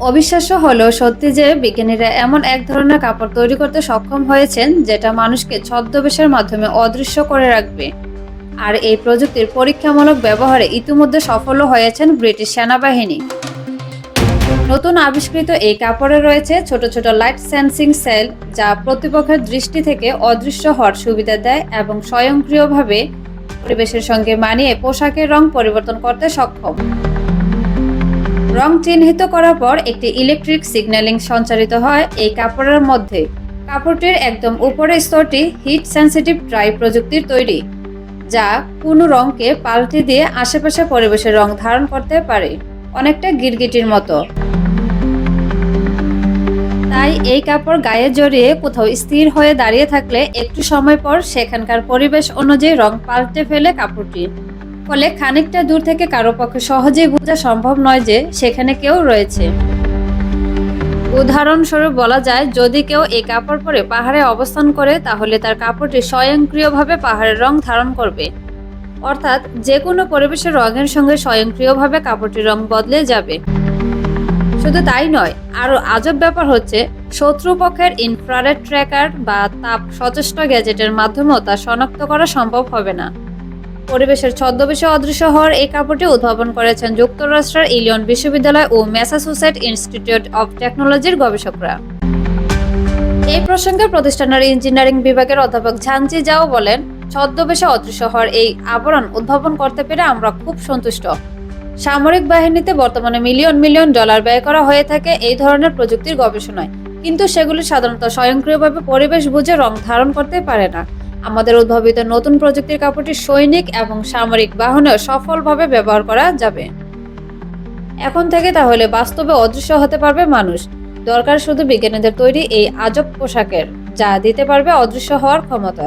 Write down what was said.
অবিশ্বাস্য হলেও সত্যি যে বিজ্ঞানীরা এমন এক ধরনের কাপড় তৈরি করতে সক্ষম হয়েছেন, যেটা মানুষকে ছদ্মবেশের মাধ্যমে অদৃশ্য করে রাখবে। আর এই প্রযুক্তির পরীক্ষামূলক ব্যবহারে ইতিমধ্যে সফলও হয়েছেন ব্রিটিশ সেনাবাহিনী। নতুন আবিষ্কৃত এই কাপড়ে রয়েছে ছোট ছোট লাইট সেন্সিং সেল, যা প্রতিপক্ষের দৃষ্টি থেকে অদৃশ্য হওয়ার সুবিধা দেয় এবং স্বয়ংক্রিয়ভাবে পরিবেশের সঙ্গে মানিয়ে পোশাকের রং পরিবর্তন করতে সক্ষম। রং চিহ্নিত করার পর একটি ইলেকট্রিক সিগন্যালিং সঞ্চারিত হয় এই কাপড়ের মধ্যে। কাপড়টির একদম উপরের স্তরটি হিট সেন্সিটিভ ড্রাই প্রযুক্তির তৈরি, যা কোনো রঙকে পাল্টে দিয়ে আশেপাশে পরিবেশের রং ধারণ করতে পারে, অনেকটা গিরগিটির মতো। তাই এই কাপড় গায়ে জড়িয়ে কোথাও স্থির হয়ে দাঁড়িয়ে থাকলে একটু সময় পর সেখানকার পরিবেশ অনুযায়ী রং পাল্টে ফেলে কাপড়টি। ফলে খানিকটা দূর থেকে কারও পক্ষে সহজেই বোঝা সম্ভব নয় যে সেখানে কেউ রয়েছে। উদাহরণস্বরূপ বলা যায়, যদি কেউ এই কাপড় পরে পাহাড়ে অবস্থান করে, তাহলে তার কাপড়টি স্বয়ংক্রিয়ভাবে পাহাড়ের রং ধারণ করবে। অর্থাৎ যে কোনো পরিবেশের রঙের সঙ্গে স্বয়ংক্রিয়ভাবে কাপড়টির রং বদলে যাবে। শুধু তাই নয়, আরও আজব ব্যাপার হচ্ছে, শত্রুপক্ষের ইনফ্রারেড ট্র্যাকার বা তাপ সচেষ্ট গ্যাজেটের মাধ্যমেও তা শনাক্ত করা সম্ভব হবে না। পরিবেশের ছদ্মবেশে অদৃশ্য হওয়ার এই কাপড়টি উদ্ভাবন করেছেন যুক্তরাষ্ট্রের ইলিয়ন বিশ্ববিদ্যালয় ও ম্যাসাচুসেট ইনস্টিটিউট অব টেকনোলজির গবেষকরা। এই প্রসঙ্গে প্রতিষ্ঠানের ইঞ্জিনিয়ারিং বিভাগের অধ্যাপক ঝানচি যাও বলেন, ছদ্মবেশে অদৃশ্য হওয়ার এই আবরণ উদ্ভাবন করতে পেরে আমরা খুব সন্তুষ্ট। সামরিক বাহিনীতে বর্তমানে মিলিয়ন মিলিয়ন ডলার ব্যয় করা হয়ে থাকে এই ধরনের প্রযুক্তির গবেষণায়। কিন্তু সেগুলি সাধারণত স্বয়ংক্রিয়ভাবে পরিবেশ বুঝে রং ধারণ করতে পারে না। আমাদের উদ্ভাবিত নতুন প্রযুক্তির কাপড়টি সৈনিক এবং সামরিক বাহনেও সফলভাবে ব্যবহার করা যাবে। এখন থেকে তাহলে বাস্তবে অদৃশ্য হতে পারবে মানুষ। দরকার শুধু বিজ্ঞানীদের তৈরি এই আজব পোশাকের, যা দিতে পারবে অদৃশ্য হওয়ার ক্ষমতা।